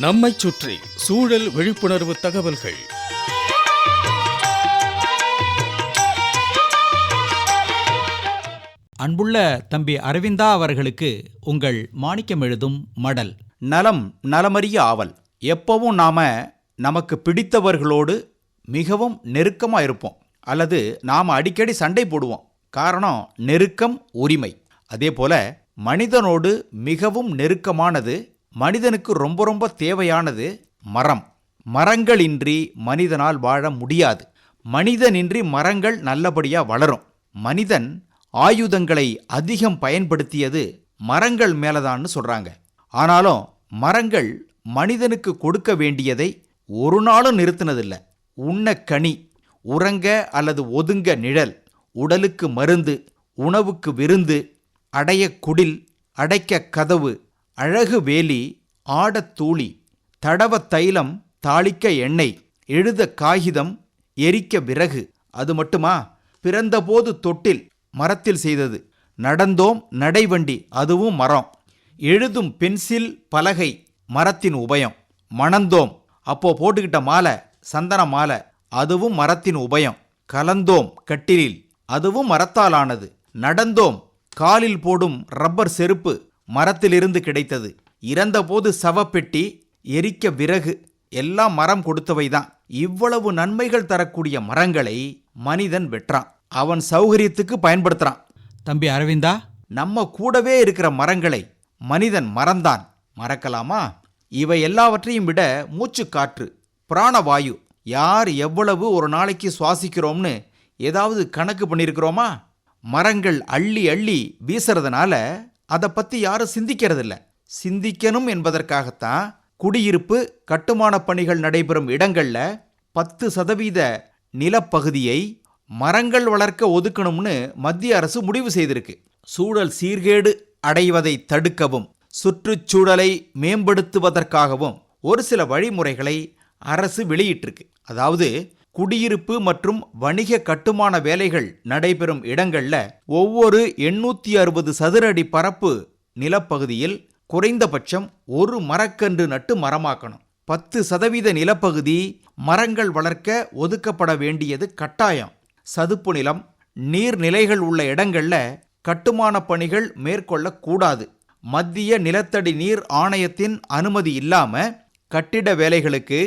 நம்மைச் சுற்றி சூழல் விழிப்புணர்வு தகவல்கள். அன்புள்ள தம்பி அரவிந்தா அவர்களுக்கு உங்கள் மாணிக்கம் எழுதும் மடல். நலம் நலமறிய ஆவல். எப்பவும் நாம நமக்கு பிடித்தவர்களோடு மிகவும் நெருக்கமா இருப்போம். அல்லது நாம அடிக்கடி சண்டை போடுவோம். காரணம் நெருக்கம் உரிமை. அதே போல மனிதனோடு மிகவும் நெருக்கமானது மனிதனுக்கு ரொம்ப ரொம்ப தேவையானது மரம். மரங்களின்றி மனிதனால் வாழ முடியாது. மனிதனின்றி மரங்கள் நல்லபடியாக வளரும். மனிதன் ஆயுதங்களை அதிகம் பயன்படுத்தியது மரங்கள் மேலதான்னு சொல்கிறாங்க ஆனாலும் மரங்கள் மனிதனுக்கு கொடுக்க வேண்டியதை ஒரு நாளும் நிறுத்தினதில்லை. உண்ண கனி உறங்க அல்லது ஒதுங்க நிழல் உடலுக்கு மருந்து உணவுக்கு விருந்து அடைய குடில் அடைக்க கதவு அழகு வேலி ஆடத் தூளி தடவ தைலம் தாளிக்க எண்ணெய் எழுத காகிதம் எரிக்க விறகு. அது மட்டுமா? பிறந்தபோது தொட்டில் மரத்தில் செய்தது. நடந்தோம் நடைவண்டி அதுவும் மரம். எழுதும் பென்சில் பலகை மரத்தின் உபயம். மணந்தோம் அப்போ போட்டுக்கிட்ட மாலை சந்தன மாலை அதுவும் மரத்தின் உபயம். கலந்தோம் கட்டிலில் அதுவும் மரத்தாலானது. நடந்தோம் காலில் போடும் ரப்பர் செருப்பு மரத்திலிருந்து கிடைத்தது. இறந்தபோது சவப்பெட்டி எரிக்க விறகு எல்லாம் மரம் கொடுத்தவைதான். இவ்வளவு நன்மைகள் தரக்கூடிய மரங்களை மனிதன் வெட்டுறான். அவன் சௌகரியத்துக்கு பயன்படுத்துறான். தம்பி அரவிந்தா? நம்ம கூடவே இருக்கிற மரங்களை மனிதன் மறந்தான். மறக்கலாமா? இவை எல்லாவற்றையும் விட மூச்சு காற்று பிராணவாயு. யார் எவ்வளவு ஒரு நாளைக்கு சுவாசிக்கிறோம்னு ஏதாவது கணக்கு பண்ணியிருக்கிறோமா? மரங்கள் அள்ளி அள்ளி வீசுறதுனால அதை பற்றி யாரும் சிந்திக்கிறதில்ல. சிந்திக்கணும் என்பதற்காகத்தான் குடியிருப்பு கட்டுமான பணிகள் நடைபெறும் இடங்களில் பத்து சதவீத நிலப்பகுதியை மரங்கள் வளர்க்க ஒதுக்கணும்னு மத்திய அரசு முடிவு செய்திருக்கு. சூழல் சீர்கேடு அடைவதை தடுக்கவும் சுற்றுச்சூழலை மேம்படுத்துவதற்காகவும் ஒரு சில வழிமுறைகளை அரசு வெளியிட்டிருக்கு. அதாவது குடியிருப்பு மற்றும் வணிக கட்டுமான வேலைகள் நடைபெறும் இடங்கள்ல ஒவ்வொரு எண்ணூற்றி அறுபது சதுர அடி பரப்பு நிலப்பகுதியில் குறைந்தபட்சம் ஒரு மரக்கன்று நட்டு மரமாக்கணும். பத்து சதவீத நிலப்பகுதி மரங்கள் வளர்க்க ஒதுக்கப்பட வேண்டியது கட்டாயம். சதுப்பு நிலம் நீர்நிலைகள் உள்ள இடங்கள்ல கட்டுமான பணிகள் மேற்கொள்ளக்கூடாது. மத்திய நிலத்தடி நீர் ஆணையத்தின் அனுமதி இல்லாம கட்டிட வேலைகளுக்கு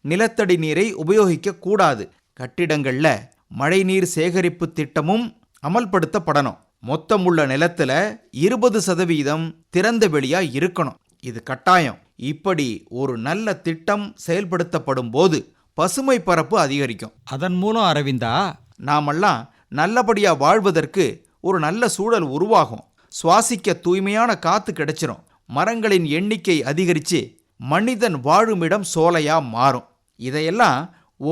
நிலத்தடி நீரை உபயோகிக்க கூடாது கட்டிடங்கள்ல மழைநீர் சேகரிப்பு திட்டமும் அமல்படுத்தப்படணும். மொத்தமுள்ள நிலத்துல இருபது சதவீதம் திறந்த வெளியா இருக்கணும். இது கட்டாயம். இப்படி ஒரு நல்ல திட்டம் செயல்படுத்தப்படும் போது பசுமை பரப்பு அதிகரிக்கும். அதன் மூலம் அரவிந்தா? நாமெல்லாம் நல்லபடியா வாழ்வதற்கு ஒரு நல்ல சூழல் உருவாகும். சுவாசிக்க தூய்மையான காத்து கிடைச்சிரும். மரங்களின் எண்ணிக்கை அதிகரிச்சு மனிதன் வாழுமிடம் சோலையா மாறும். இதையெல்லாம்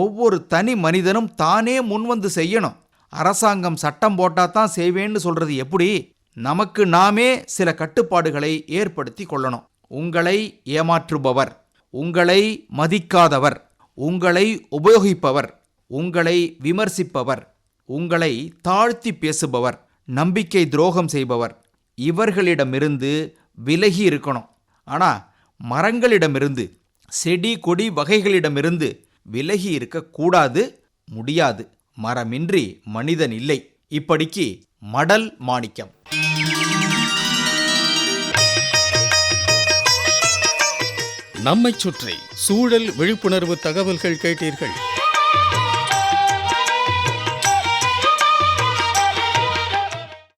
ஒவ்வொரு தனி மனிதனும் தானே முன்வந்து செய்யணும். அரசாங்கம் சட்டம் போட்டா தான் செய்வேன்னு சொல்றது எப்படி? நமக்கு நாமே சில கட்டுப்பாடுகளை ஏற்படுத்தி கொள்ளணும். உங்களை ஏமாற்றுபவர் உங்களை மதிக்காதவர் உங்களை உபயோகிப்பவர் உங்களை விமர்சிப்பவர் உங்களை தாழ்த்தி பேசுபவர் நம்பிக்கை துரோகம் செய்பவர் இவர்களிடமிருந்து விலகி இருக்கணும். ஆனால் மரங்களிடமிருந்து செடி கொடி வகைகளிடமிருந்து விலகி இருக்கக்கூடாது முடியாது. மரமின்றி மனிதன் இல்லை. இப்படிக்கு மடல் மாணிக்கம். நம்மைச் சுற்றி சூழல் விழிப்புணர்வு தகவல்கள் கேட்டீர்கள்.